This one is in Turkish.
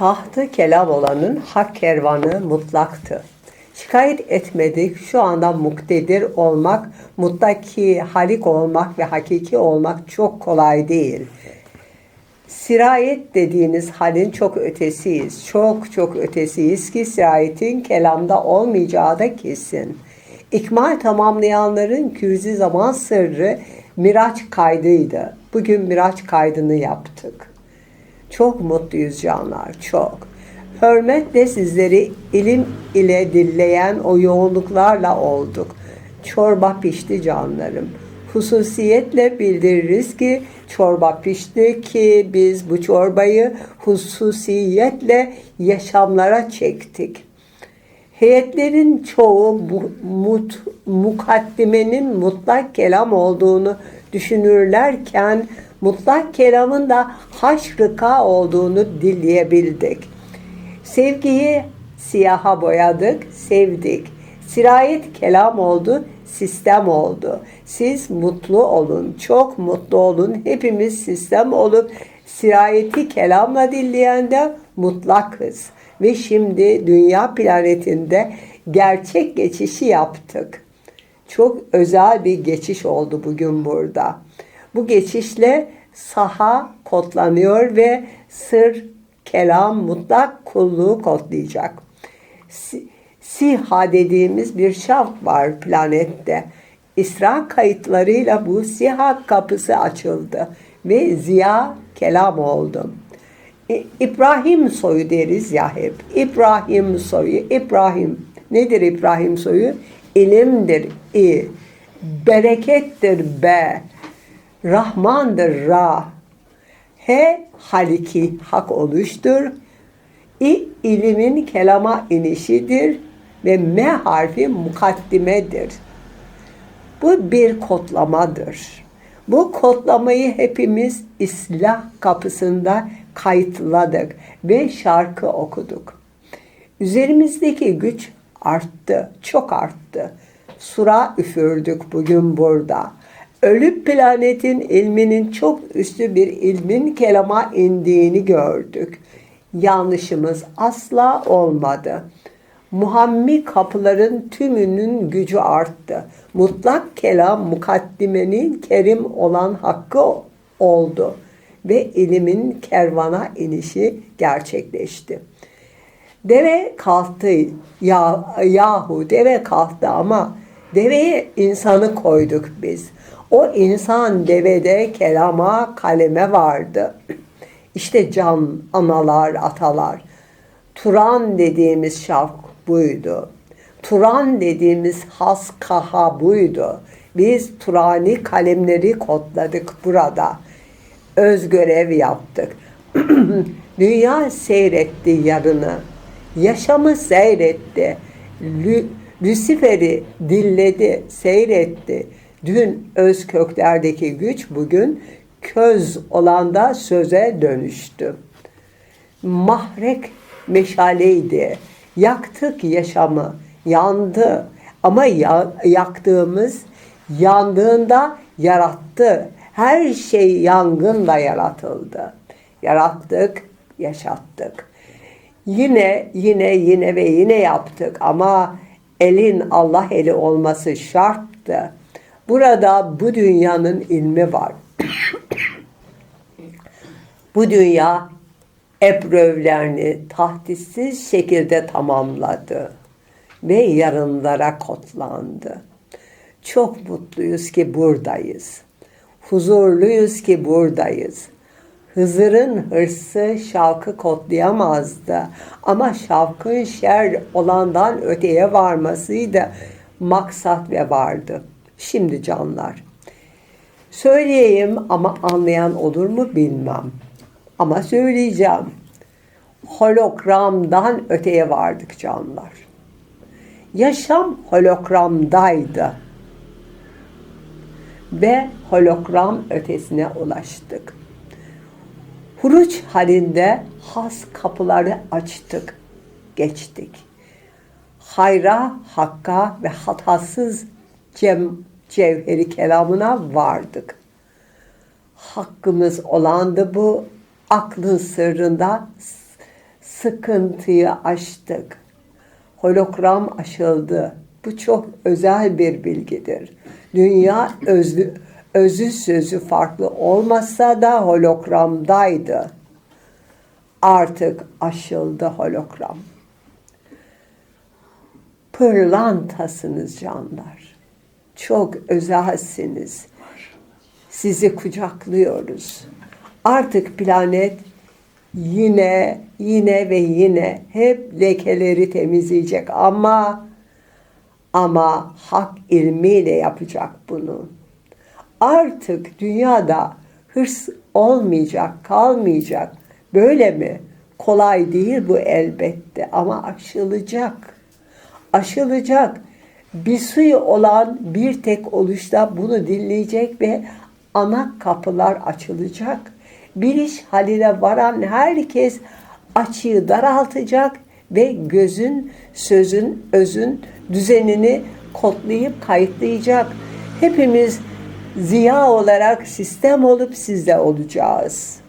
Tahtı kelam olanın hak kervanı mutlaktı. Şikayet etmedik. Şu anda muktedir olmak, muttaki halik olmak ve hakiki olmak çok kolay değil. Sirayet dediğiniz halin çok ötesiyiz. Çok çok ötesiyiz ki sirayetin kelamda olmayacağı da kesin. İkmal tamamlayanların kürzi zaman sırrı miraç kaydıydı. Bugün miraç kaydını yaptık. Çok mutluyuz canlar, çok. Hürmetle sizleri ilim ile dilleyen o yoğunluklarla olduk. Çorba pişti canlarım. Hususiyetle bildiririz ki çorba pişti ki biz bu çorbayı hususiyetle yaşamlara çektik. Heyetlerin çoğu bu, mut, mukaddimenin mutlak kelam olduğunu düşünürlerken mutlak kelamın da haşrıka olduğunu dilleyebildik. Sevgiyi siyaha boyadık, sevdik. Sirayet kelam oldu, sistem oldu. Siz mutlu olun, çok mutlu olun. Hepimiz sistem olup sirayeti kelamla dilleyende mutlakız. Ve şimdi dünya planetinde gerçek geçişi yaptık. Çok özel bir geçiş oldu bugün burada. Bu geçişle saha kodlanıyor ve sır, kelam, mutlak kulluğu kodlayacak. Siha dediğimiz bir şaft var planette. İsra kayıtlarıyla bu siha kapısı açıldı ve ziya kelam oldu. İbrahim soyu deriz ya hep. İbrahim soyu, İbrahim. Nedir İbrahim soyu? İlimdir, i. Berekettir, be. Rahmandır, ra. He, haliki, hak oluştur. İ, ilimin kelama inişidir ve M harfi mukaddimedir. Bu bir kodlamadır. Bu kodlamayı hepimiz İslah kapısında kayıtladık ve şarkı okuduk. Üzerimizdeki güç arttı, çok arttı. Sura üfürdük bugün burada. Ölü planetin ilminin çok üstü bir ilmin kelama indiğini gördük. Yanlışımız asla olmadı. Muhammi kapıların tümünün gücü arttı. Mutlak kelam mukaddimenin kerim olan hakkı oldu ve ilimin kervana inişi gerçekleşti. Deve kalktı ya, yahu deve kalktı ama deveye insanı koyduk biz. O insan devede kelama kaleme vardı. İşte can analar atalar. Turan dediğimiz şavk buydu. Turan dediğimiz has kaha buydu. Biz Turani kalemleri kodladık burada. Öz görev yaptık. Dünya seyretti yarını. Yaşamı seyretti. Lü Lucifer'i dilledi, seyretti. Dün öz köklerdeki güç bugün köz olanda söze dönüştü. Mahrek meşaleydi. Yaktık yaşamı, yandı. Ama ya, yaktığımız yandığında yarattı. Her şey yangınla yaratıldı. Yarattık, yaşattık. Yine, yine, yine ve yine yaptık ama elin Allah eli olması şarttı. Burada bu dünyanın ilmi var. bu dünya eprövlerini tahdissiz şekilde tamamladı ve yarınlara kodlandı. Çok mutluyuz ki buradayız. Huzurluyuz ki buradayız. Hızır'ın hırsı şavkı kodlayamazdı. Ama şavkın şer olandan öteye varmasıydı maksat ve vardı. Şimdi canlar. Söyleyeyim ama anlayan olur mu bilmem. Ama söyleyeceğim. Hologramdan öteye vardık canlar. Yaşam hologramdaydı. Ve hologram ötesine ulaştık. Huruç halinde has kapıları açtık, geçtik. Hayra, hakka ve hatasız cem, cevheri kelamına vardık. Hakkımız olandı bu aklın sırrında sıkıntıyı aştık. Hologram aşıldı. Bu çok özel bir bilgidir. Dünya özlü, özü sözü farklı olmasa da hologramdaydı. Artık aşıldı hologram. Pırlantasınız canlar. Çok özelsiniz. Sizi kucaklıyoruz. Artık planet yine yine ve yine hep lekeleri temizleyecek ama ama hak ilmiyle yapacak bunu. Artık dünyada hırs olmayacak, kalmayacak. Böyle mi? Kolay değil bu elbette ama aşılacak. Aşılacak. Bir suyu olan bir tek oluşta bunu dinleyecek ve ana kapılar açılacak. Bir iş haline varan herkes açığı daraltacak ve gözün, sözün, özün düzenini kodlayıp kayıtlayacak. Hepimiz ziya olarak sistem olup sizde olacağız.